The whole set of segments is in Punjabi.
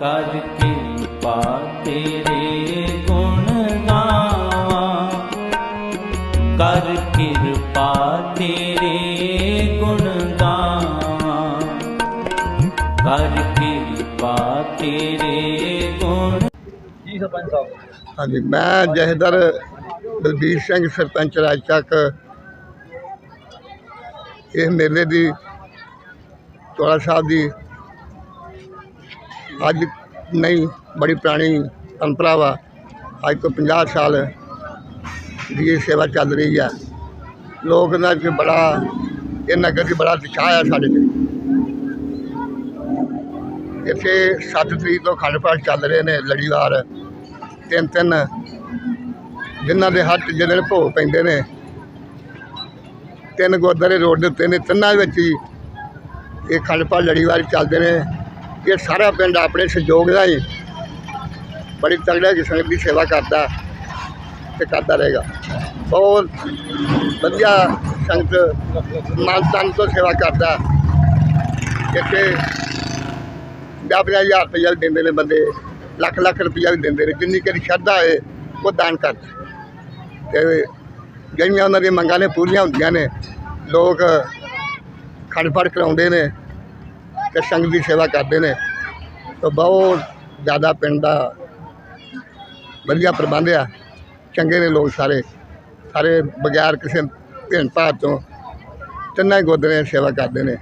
ਕਰ ਕਿਰਪਾ ਤੇਰੇ ਗੁਣ ਗਾਵਾਂ। ਕਰ ਕਿਰਪਾ ਤੇਰੇ ਗੁਣ ਗਾਵਾਂ। ਕਰ ਕਿਰਪਾ ਤੇਰੇ ਗੁਣ। ਜੀ ਸਰਪੰਚ ਸਾਹਿਬ। ਹਾਂਜੀ ਮੈਂ ਜਹਦਰ ਬਲਬੀਰ ਸਿੰਘ ਸਰਪੰਚ ਰਾਜਚੱਕ ਇਹ ਮੇਲੇ ਦੀ ਚੋਲਾ ਸਾਹਿਬ ਦੀ ਅੱਜ ਨਹੀਂ, ਬੜੀ ਪੁਰਾਣੀ ਪਰੰਪਰਾ ਵਾ। ਅੱਜ ਤੋਂ 50 ਸਾਲ ਦੀ ਇਹ ਸੇਵਾ ਚੱਲ ਰਹੀ ਆ। ਲੋਕ ਇਹਨਾਂ 'ਚ ਬੜਾ ਇਹ ਨਗਰ 'ਚ ਬੜਾ ਉਤਸ਼ਾਹ ਆ ਸਾਡੇ 'ਚ ਇੱਥੇ 7 ਤਰੀਕ ਤੋਂ ਖੰਡ ਪਾਠ ਚੱਲ ਰਹੇ ਨੇ ਲੜੀਵਾਰ। ਤਿੰਨ ਤਿੰਨ ਜਿਨ੍ਹਾਂ ਦੇ ਹੱਥ ਜਿਹੜੇ ਭੋਗ ਪੈਂਦੇ ਨੇ। ਤਿੰਨ ਗੁਰਦੁਆਰੇ ਰੋਡ ਦੇ ਉੱਤੇ ਨੇ। ਤਿੰਨਾਂ ਵਿੱਚ ਹੀ ਇਹ ਖੰਡ ਪਾਠ ਲੜੀਵਾਰ ਚੱਲਦੇ ਨੇ। ਇਹ ਸਾਰਾ ਪਿੰਡ ਆਪਣੇ ਸਹਿਯੋਗ ਨਾਲ ਹੀ ਬੜੀ ਤਗੜਾ ਕਿਸਮ ਦੀ ਸੇਵਾ ਕਰਦਾ ਤੇ ਕਰਦਾ ਰਹੇਗਾ। ਬਹੁਤ ਵਧੀਆ ਸੰਗਤ ਮਨ ਤਨ ਤੋਂ ਸੇਵਾ ਕਰਦਾ। ਇੱਥੇ ਪੰਜਾਹ ਪੰਜਾਹ ਹਜ਼ਾਰ ਰੁਪਈਆ ਵੀ ਦਿੰਦੇ ਨੇ ਬੰਦੇ ਲੱਖ ਲੱਖ ਰੁਪਈਆ ਵੀ ਦਿੰਦੇ ਨੇ, ਜਿੰਨੀ ਕਿ ਸ਼ਰਧਾ ਹੈ ਉਹ ਦਾਨ ਕਰਦੇ। ਤੇ ਜਿਹੜੀਆਂ ਉਹਨਾਂ ਦੀਆਂ ਮੰਗਾਂ ਨੇ ਪੂਰੀਆਂ ਹੁੰਦੀਆਂ ਨੇ। ਲੋਕ ਖੜਫੜ ਕਰਾਉਂਦੇ ਨੇ। ਤੇ ਸੰਗਤ ਦੀ ਸੇਵਾ ਕਰਦੇ ਨੇ ਤਾਂ ਬਹੁਤ ਜ਼ਿਆਦਾ ਪਿੰਡ ਦਾ ਵਧੀਆ ਪ੍ਰਬੰਧ ਆ। ਚੰਗੇ ਨੇ ਲੋਕ ਸਾਰੇ ਸਾਰੇ ਬਗੈਰ ਕਿਸੇ ਭਿੰਨ ਭਾਵ ਤੋਂ ਤਿੰਨਾਂ ਹੀ ਗੁਰਦੁਆਰਿਆਂ ਦੀ ਸੇਵਾ ਕਰਦੇ ਨੇ।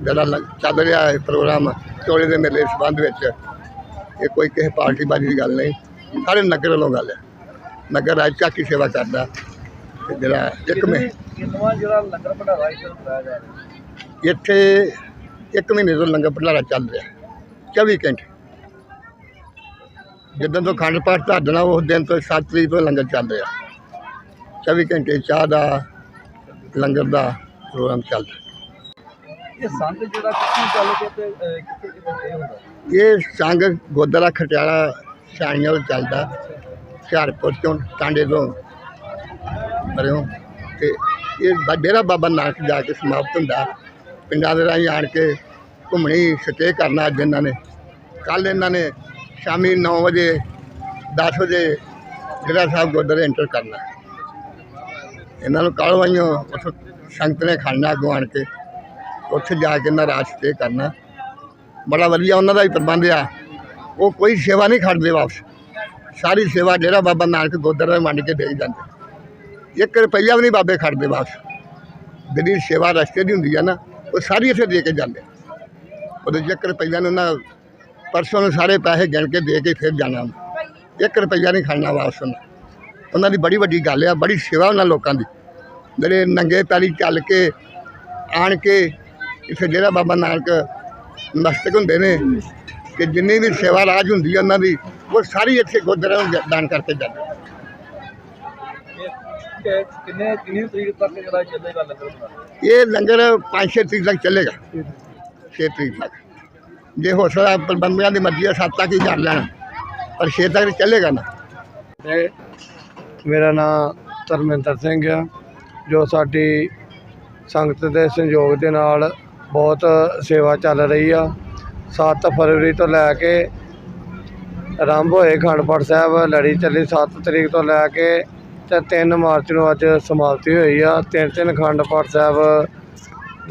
ਜਿਹੜਾ ਚੱਲ ਰਿਹਾ ਹੈ ਪ੍ਰੋਗਰਾਮ ਚੋਲੇ ਦੇ ਮੇਲੇ ਸੰਬੰਧ ਵਿੱਚ ਇਹ ਕੋਈ ਕਿਸੇ ਪਾਰਟੀ ਬਾਜੀ ਦੀ ਗੱਲ ਨਹੀਂ ਸਾਰੇ ਨਗਰ ਵੱਲੋਂ ਗੱਲ ਹੈ ਨਗਰ ਰਾਜ ਚੱਕ ਸੇਵਾ ਕਰਦਾ ਤੇ ਜਿਹੜਾ ਇੱਕ ਕਿੰਨਵਾਂ ਜਿਹੜਾ ਲੰਗਰ ਭੰਡਾਰਾ ਇੱਥੇ ਲਾਇਆ ਜਾ ਰਿਹਾ? ਇੱਥੇ ਇੱਕ ਮਹੀਨੇ ਤੋਂ ਲੰਗਰ ਭੰਡਾਰਾ ਚੱਲ ਰਿਹਾ। 24 ਘੰਟੇ। ਜਦੋਂ ਤੋਂ ਖੰਡ ਪਾਠ ਧਾਰਨਾ ਉਸ ਦਿਨ ਤੋਂ 7 ਤਰੀਕ ਤੋਂ ਲੰਗਰ ਚੱਲ ਰਿਹਾ। 24 ਘੰਟੇ ਚਾਹ ਦਾ ਲੰਗਰ ਦਾ ਪ੍ਰੋਗਰਾਮ ਚੱਲਦਾ ਇਹ ਸੰਤ ਜਿਹੜਾ ਕਿੱਥੇ ਚੱਲ ਕੇ ਤੇ ਅਹ, ਕਿੱਥੇ ਕਿੱਥੇ ਇਹ ਹੁੰਦਾ? ਇਹ ਸੰਗ ਗੋਦਰਾ ਖਟਿਆਲਾ ਛਾਣੀਆਂ ਤੋਂ ਚੱਲਦਾ। ਹੁਸ਼ਿਆਰਪੁਰ ਤੋਂ ਟਾਂਡੇ ਤੋਂ ਪਰਿਓ ਤੇ ਇਹ ਡੇਰਾ ਬਾਬਾ ਨਾਨਕ ਜਾ ਕੇ ਸਮਾਪਤ ਹੁੰਦਾ। ਪਿੰਡਾਂ ਦੇ ਰਾਹੀਂ ਆਣ ਕੇ ਘੁੰਮਣੀ, ਸਟੇ ਕਰਨਾ ਅੱਜ ਇਹਨਾਂ ਨੇ। ਕੱਲ ਇਹਨਾਂ ਨੇ ਸ਼ਾਮੀ 9 ਵਜੇ 10 ਵਜੇ ਜਿਹੜਾ ਸਾਹਿਬ ਗੁਰਦੁਆਰੇ ਐਂਟਰ ਕਰਨਾ। ਇਹਨਾਂ ਨੂੰ ਕੱਲ੍ਹ ਵਾਈਓ ਉੱਥੋਂ ਸੰਗਤ ਨੇ ਖੜਨਾ ਅੱਗੋਂ ਆਣ ਕੇ। ਉੱਥੇ ਜਾ ਕੇ ਇਹਨਾਂ ਰਾਤ ਸਟੇ ਕਰਨਾ। ਬੜਾ ਵਧੀਆ ਉਹਨਾਂ ਦਾ ਹੀ ਪ੍ਰਬੰਧ ਆ। ਉਹ ਕੋਈ ਸੇਵਾ ਨਹੀਂ ਖੜਦੇ ਵਾਪਸ। ਸਾਰੀ ਸੇਵਾ ਡੇਰਾ ਬਾਬਾ ਨਾਨਕ ਗੁਰਦੁਆਰੇ ਵੰਡ ਕੇ ਦੇ ਜਾਂਦੇ। ਇੱਕ ਰੁਪਈਆ ਵੀ ਨਹੀਂ ਬਾਬੇ ਖੜਦੇ ਵਾਪਸ। ਜਿਹੜੀ ਸੇਵਾ ਰਸਤੇ ਦੀ ਹੁੰਦੀ ਆ ਨਾ ਉਹ ਸਾਰੀ ਇੱਥੇ ਦੇ ਕੇ ਜਾਂਦੇ ਉਹਦੇ 'ਚ ਇੱਕ ਰੁਪਈਆ ਨੂੰ ਨਾ ਪਰਸੋਂ ਨੂੰ ਸਾਰੇ ਪੈਸੇ ਗਿਣ ਕੇ ਦੇ ਕੇ ਫਿਰ ਜਾਣਾ ਇੱਕ ਰੁਪਈਆ ਨਹੀਂ ਖੜਨਾ ਵਾਪਸ ਉਹਨਾਂ। ਉਹਨਾਂ ਦੀ ਬੜੀ ਵੱਡੀ ਗੱਲ ਆ, ਬੜੀ ਸੇਵਾ ਉਹਨਾਂ ਲੋਕਾਂ ਦੀ। ਜਿਹੜੇ ਨੰਗੇ ਪੈਰੀ ਚੱਲ ਕੇ, ਆਣ ਕੇ, ਇੱਥੇ ਜਿਹੜਾ ਬਾਬਾ ਨਾਨਕ ਮਸਤਕ ਹੁੰਦੇ ਨੇ, ਕਿ ਜਿੰਨੀ ਵੀ ਸੇਵਾ ਰਾਜ ਹੁੰਦੀ ਹੈ ਉਹਨਾਂ ਦੀ, ਉਹ ਸਾਰੀ ਇੱਥੇ ਗੁਰਦੁਆਰਿਆਂ ਨੂੰ ਦਾਨ ਕਰਕੇ ਜਾਂਦੇ ਕਿੰਨੇ ਕਿੰਨੀ ਤਰੀਕ ਤੱਕ ਜਿਹੜਾ ਚੱਲੇਗਾ ਲੰਗਰ ਭੰਡਾਰਾ ਇਹ ਲੰਗਰ 5-6 ਤਰੀਕ ਤੱਕ ਚੱਲੇਗਾ। 6 ਤਰੀਕ। ਤੱਕ। ਜੇ ਹੋ ਸਕਦਾ ਪ੍ਰਬੰਧਕਾਂ ਦੀ ਮਰਜ਼ੀ ਹੈ 7 ਤੱਕ ਹੀ ਕਰ ਲੈਣ। ਪਰ 6 ਤੱਕ ਚੱਲੇਗਾ ਨਾ। ਮੇਰਾ ਨਾਮ ਧਰਮਿੰਦਰ ਸਿੰਘ ਆ ਜੋ ਸਾਡੀ ਸੰਗਤ ਦੇ ਸਹਿਯੋਗ ਦੇ ਨਾਲ ਬਹੁਤ ਸੇਵਾ ਚੱਲ ਰਹੀ ਆ। 7 ਫਰਵਰੀ ਤੋਂ ਲੈ ਕੇ ਆਰੰਭ ਹੋਏ ਖੰਡਪੜ ਸਾਹਿਬ ਲੜੀ ਚੱਲੀ 7 ਤਰੀਕ ਤੋਂ ਲੈ ਕੇ ਤੇ 3 ਮਾਰਚ ਨੂੰ ਅੱਜ ਸਮਾਪਤੀ ਹੋਈ ਆ। ਤਿੰਨ ਤਿੰਨ ਖੰਡ ਪਾਠ ਸਾਹਿਬ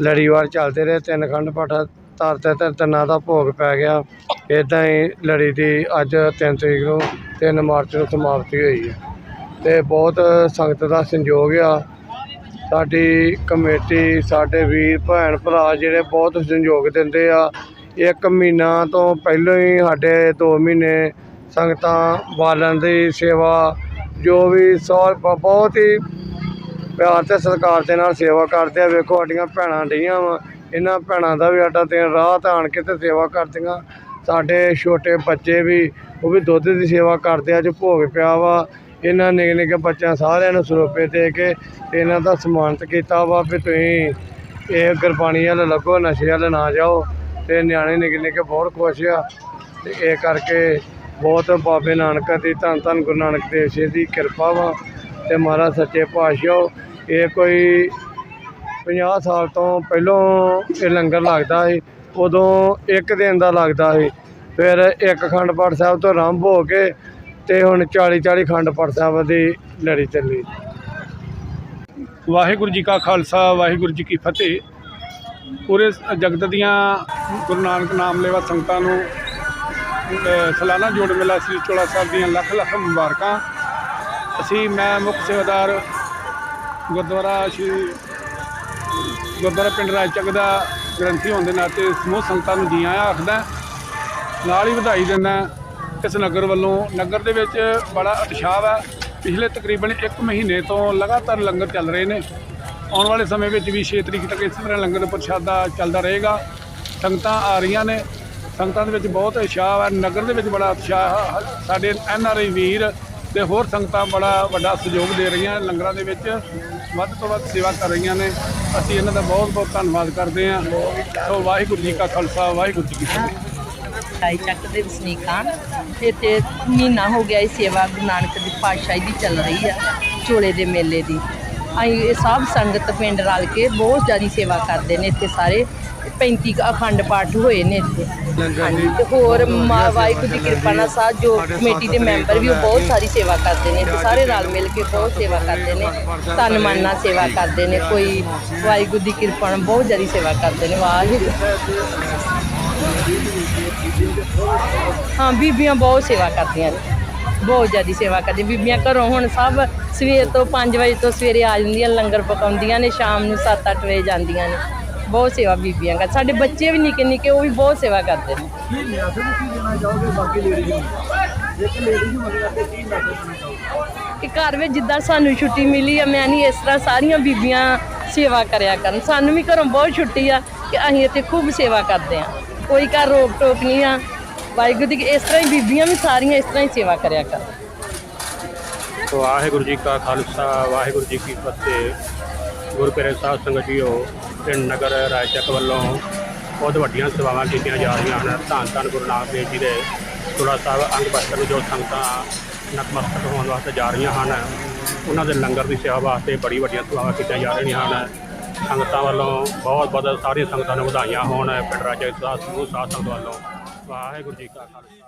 ਲੜੀਵਾਰ ਚੱਲਦੇ ਰਹੇ। ਤਿੰਨ ਖੰਡ ਪਾਠ ਧਰਤੇ ਤੇ ਤਿੰਨਾਂ ਦਾ ਭੋਗ ਪੈ ਗਿਆ। ਇਦਾਂ ਹੀ ਲੜੀ ਦੀ ਅੱਜ 3 ਤਰੀਕ ਨੂੰ 3 ਮਾਰਚ ਨੂੰ ਸਮਾਪਤੀ ਹੋਈ ਹੈ ਤੇ ਬਹੁਤ ਸੰਗਤ ਦਾ ਸੰਯੋਗ ਆ। ਸਾਡੀ ਕਮੇਟੀ, ਸਾਡੇ ਵੀਰ, ਭੈਣ, ਭਰਾ ਜਿਹੜੇ ਬਹੁਤ ਸੰਯੋਗ ਦਿੰਦੇ ਆ। ਇੱਕ ਮਹੀਨਾ ਤੋਂ ਪਹਿਲਾਂ ਹੀ ਸਾਡੇ 2 ਮਹੀਨੇ ਸੰਗਤਾਂ ਬਾਲਣ ਦੀ ਸੇਵਾ ਜੋ ਵੀ ਸੌ ਬਹੁਤ ਹੀ ਪਿਆਰ ਤੇ ਸਤਿਕਾਰ ਦੇ ਨਾਲ ਸੇਵਾ ਕਰਦੇ ਆ। ਵੇਖੋ ਸਾਡੀਆਂ ਭੈਣਾਂ ਡਈਆਂ ਵਾ। ਇਹਨਾਂ ਭੈਣਾਂ ਦਾ ਵੀ ਆਟਾ ਦਿਨ ਰਾਤ ਆਣ ਕੇ ਤੇ ਸੇਵਾ ਕਰਦੀਆਂ। ਸਾਡੇ ਛੋਟੇ ਬੱਚੇ ਵੀ, ਉਹ ਵੀ ਦੁੱਧ ਦੀ ਸੇਵਾ ਕਰਦੇ ਆ। ਜੋ ਭੋਗ ਪਿਆ ਵਾ। ਇਹਨਾਂ ਨਿੱਕੇ ਨਿੱਕੇ ਬੱਚਿਆਂ ਸਾਰਿਆਂ ਨੂੰ ਸਰੋਪੇ ਦੇ ਕੇ ਤੇ ਇਹਨਾਂ ਦਾ ਸਨਮਾਨਿਤ ਕੀਤਾ ਵਾ ਵੀ ਤੁਸੀਂ ਇਹ ਗੁਰਬਾਣੀ ਵੱਲ ਲੱਗੋ, ਨਸ਼ੇ ਵੱਲ ਨਾ ਜਾਓ ਤੇ ਨਿਆਣੇ ਨਿੱਕੇ ਨਿੱਕੇ ਬਹੁਤ ਖੁਸ਼ ਆ। ਤੇ ਇਹ ਕਰਕੇ ਬਹੁਤ ਬਾਬੇ ਨਾਨਕ ਦੀ, ਧੰਨ ਧੰਨ ਗੁਰੂ ਨਾਨਕ ਦੇਵ ਜੀ ਦੀ ਕਿਰਪਾ ਵਾ ਤੇ ਮਹਾਰਾਜ ਸੱਚੇ ਪਾਤਸ਼ਾਹ, ਇਹ ਕੋਈ 50 ਸਾਲ ਤੋਂ ਪਹਿਲੋਂ ਇਹ ਲੰਗਰ ਲੱਗਦਾ ਸੀ, ਉਦੋਂ ਇੱਕ ਦਿਨ ਦਾ ਲੱਗਦਾ ਸੀ। ਫਿਰ ਇੱਕ ਅਖੰਡ ਪਾਠ ਸਾਹਿਬ ਤੋਂ ਆਰੰਭ ਹੋ ਕੇ ਤੇ ਹੁਣ 40 40 ਅਖੰਡ ਪਾਠ ਸਾਹਿਬ ਦੀ ਲੜੀ ਚੱਲੀ। ਵਾਹਿਗੁਰੂ ਜੀ ਕਾ ਖਾਲਸਾ, ਵਾਹਿਗੁਰੂ ਜੀ ਕੀ ਫਤਿਹ। ਪੂਰੇ ਜਗਤ ਦੀਆਂ ਗੁਰੂ ਨਾਨਕ ਨਾਮ ਲੈਵਾ ਸੰਗਤਾਂ ਨੂੰ ਸਾਲਾਨਾ ਜੋੜ ਮੇਲਾ ਸ੍ਰੀ ਚੋਲਾ ਸਾਹਿਬ ਦੀਆਂ ਲੱਖ ਲੱਖ ਮੁਬਾਰਕਾਂ। ਅਸੀਂ, ਮੈਂ ਮੁੱਖ ਸੇਵਾਦਾਰ ਗੁਰਦੁਆਰਾ ਸ਼੍ਰੀ ਗੁਰਦੁਆਰਾ ਪਿੰਡ ਰਾਜਚੱਕ ਦਾ ਗ੍ਰੰਥੀ ਹੋਣ ਦੇ ਨਾਤੇ ਸਮੂਹ ਸੰਗਤਾਂ ਨੂੰ ਜੀ ਆਇਆਂ ਆਖਦਾ ਨਾਲ ਹੀ ਵਧਾਈ ਦਿੰਦਾ ਇਸ ਨਗਰ ਵੱਲੋਂ। ਨਗਰ ਦੇ ਵਿੱਚ ਬੜਾ ਉਤਸ਼ਾਹ ਹੈ। ਪਿਛਲੇ ਤਕਰੀਬਨ 1 ਮਹੀਨੇ ਤੋਂ ਲਗਾਤਾਰ ਲੰਗਰ ਚੱਲ ਰਹੇ ਨੇ। ਆਉਣ ਵਾਲੇ ਸਮੇਂ ਵਿੱਚ ਵੀ 6 ਤਰੀਕ ਤੱਕ ਇਸੇ ਤਰ੍ਹਾਂ ਲੰਗਰ ਪ੍ਰਸ਼ਾਦਾ ਚੱਲਦਾ ਰਹੇਗਾ। ਸੰਗਤਾਂ ਆ ਰਹੀਆਂ ਨੇ। ਸੰਗਤਾਂ ਦੇ ਵਿੱਚ ਬਹੁਤ ਉਤਸ਼ਾਹ ਹੈ, ਨਗਰ ਦੇ ਵਿੱਚ ਬੜਾ ਉਤਸ਼ਾਹ ਹੈ। ਸਾਡੇ ਐਨ ਆਰ ਆਈ ਵੀਰ ਤੇ ਹੋਰ ਸੰਗਤਾਂ ਬੜਾ ਵੱਡਾ ਸਹਿਯੋਗ ਦੇ ਰਹੀਆਂ ਲੰਗਰਾਂ ਦੇ ਵਿੱਚ ਵੱਧ ਤੋਂ ਵੱਧ ਸੇਵਾ ਕਰ ਰਹੀਆਂ ਨੇ। ਅਸੀਂ ਇਹਨਾਂ ਦਾ ਬਹੁਤ ਬਹੁਤ ਧੰਨਵਾਦ ਕਰਦੇ ਹਾਂ। ਸੋ ਵਾਹਿਗੁਰੂ ਜੀ ਕਾ ਖਾਲਸਾ, ਵਾਹਿਗੁਰੂ ਜੀ ਕੀ ਫਤਿਹ। ਢਾਈ ਚੱਕ ਦੇ ਵਸਨੀਕਾਂ ਇੱਥੇ ਮਹੀਨਾ ਹੋ ਗਿਆ ਇਹ ਸੇਵਾ ਗੁਰੂ ਨਾਨਕ ਦੀ ਪਾਤਸ਼ਾਹੀ ਦੀ ਚੱਲ ਰਹੀ ਆ, ਝੋਲੇ ਦੇ ਮੇਲੇ ਦੀ। ਅਸੀਂ ਇਹ ਸਭ ਸੰਗਤ ਪਿੰਡ ਰਲ ਕੇ ਬਹੁਤ ਜ਼ਿਆਦਾ ਸੇਵਾ ਕਰਦੇ ਨੇ ਇੱਥੇ ਸਾਰੇ। 35 ਅਖੰਡ ਪਾਠ ਹੋਏ ਨੇ ਇੱਥੇ। ਹਾਂਜੀ, ਤੇ ਹੋਰ ਮਾ- ਵਾਹਿਗੁਰੂ ਦੀ ਕਿਰਪਾ ਨਾਲ ਸਾਥ ਜੋ ਕਮੇਟੀ ਦੇ ਮੈਂਬਰ ਵੀ ਉਹ ਬਹੁਤ ਸਾਰੀ ਸੇਵਾ ਕਰਦੇ ਨੇ ਤੇ ਸਾਰੇ ਰਲ ਮਿਲ ਕੇ ਬਹੁਤ ਸੇਵਾ ਕਰਦੇ ਨੇ ਤਨ ਮਨ ਨਾਲ ਸੇਵਾ ਕਰਦੇ ਨੇ, ਕੋਈ ਵਾਹਿਗੁਰੂ ਦੀ ਕਿਰਪਾ ਨਾਲ ਬਹੁਤ ਜ਼ਿਆਦਾ ਸੇਵਾ ਕਰਦੇ ਨੇ, ਵਾਹਿਗੁਰੂ। ਹਾਂ, ਬੀਬੀਆਂ ਬਹੁਤ ਸੇਵਾ ਕਰਦੀਆਂ ਨੇ, ਬਹੁਤ ਜ਼ਿਆਦਾ ਸੇਵਾ ਕਰਦੀਆਂ, ਬੀਬੀਆਂ ਘਰੋਂ ਹੁਣ ਸਭ ਸਵੇਰ ਤੋਂ 5 ਵਜੇ ਤੋਂ ਸਵੇਰੇ ਆ ਜਾਂਦੀਆਂ, ਲੰਗਰ ਪਕਾਉਂਦੀਆਂ ਨੇ, ਸ਼ਾਮ ਨੂੰ 7-8 ਵਜੇ ਜਾਂਦੀਆਂ ਨੇ। ਬਹੁਤ ਸੇਵਾ ਬੀਬੀਆਂ ਕਰ ਸਾਡੇ ਬੱਚੇ ਵੀ ਨਿੱਕੇ ਨਿੱਕੇ ਉਹ ਵੀ ਬਹੁਤ ਸੇਵਾ ਕਰਦੇ ਨੇ। ਕੀ ਮੈਸੇਜ ਕੀ ਦੇਣਾ ਚਾਹੋਗੇ ਬਾਕੀ ਲੇਡੀਜ਼ ਨੂੰ? ਇੱਕ ਲੇਡੀਜ਼ ਨੂੰ ਮਦਦ ਕਰਦੇ ਕੀ ਮੈਸੇਜ ਦੇਣਾ ਚਾਹੋਗੇ? ਕਿ ਘਰ ਵਿੱਚ ਜਿੱਦਾਂ ਸਾਨੂੰ ਛੁੱਟੀ ਮਿਲੀ ਆ ਮੈਂ ਨਹੀਂ ਇਸ ਤਰ੍ਹਾਂ ਸਾਰੀਆਂ ਬੀਬੀਆਂ ਸੇਵਾ ਕਰਿਆ ਕਰਨ। ਸਾਨੂੰ ਵੀ ਘਰੋਂ ਬਹੁਤ ਛੁੱਟੀ ਆ ਕਿ ਅਸੀਂ ਇੱਥੇ ਖੂਬ ਸੇਵਾ ਕਰਦੇ ਆ। ਕੋਈ ਘਰ ਰੋਕ ਟੋਕ ਨਹੀਂ ਆ। ਵਾਹਿਗੁਰੂ ਦੀ ਇਸ ਤਰ੍ਹਾਂ ਹੀ ਬੀਬੀਆਂ ਵੀ ਸਾਰੀਆਂ ਇਸ ਤਰ੍ਹਾਂ ਹੀ ਸੇਵਾ ਕਰਿਆ ਕਰਨ। ਵਾਹਿਗੁਰੂ ਜੀ ਕਾ ਖਾਲਸਾ ਵਾਹਿਗੁਰੂ ਜੀ ਕੀ ਫਤਿਹ। ਗੁਰਪੁਰਬ ਸਾਹਿਬ ਸੰਗਤ ਜੀਓ ਪਿੰਡ ਨਗਰ ਰਾਜਚੱਕ ਵੱਲੋਂ ਬਹੁਤ ਵੱਡੀਆਂ ਸੇਵਾਵਾਂ ਕੀਤੀਆਂ ਜਾ ਰਹੀਆਂ ਹਨ। ਧੰਨ ਧੰਨ ਗੁਰੂ ਨਾਨਕ ਦੇਵ ਜੀ ਦੇ ਚੋਲਾ ਸਾਹਿਬ ਅੰਗ ਬਸਤਰ ਨੂੰ ਜੋ ਸੰਗਤਾਂ ਨਤਮਸਤਕ ਹੋਣ ਵਾਸਤੇ ਜਾ ਰਹੀਆਂ ਹਨ, ਉਹਨਾਂ ਦੇ ਲੰਗਰ ਦੀ ਸੇਵਾ ਵਾਸਤੇ ਬੜੀ ਵੱਡੀਆਂ ਸੇਵਾਵਾਂ ਕੀਤੀਆਂ ਜਾ ਰਹੀਆਂ ਹਨ। ਸੰਗਤਾਂ ਵੱਲੋਂ ਬਹੁਤ ਬਹੁਤ ਸਾਰੀਆਂ ਸੰਗਤਾਂ ਨੂੰ ਵਧਾਈਆਂ ਹੋਣ। ਪਿੰਡ ਰਾਜਚੱਕ ਦਾ ਸਮੂਹ ਸਾਧ ਸੰਗਤ ਵੱਲੋਂ। ਵਾਹਿਗੁਰੂ ਜੀ ਕਾ ਖਾਲਸਾ।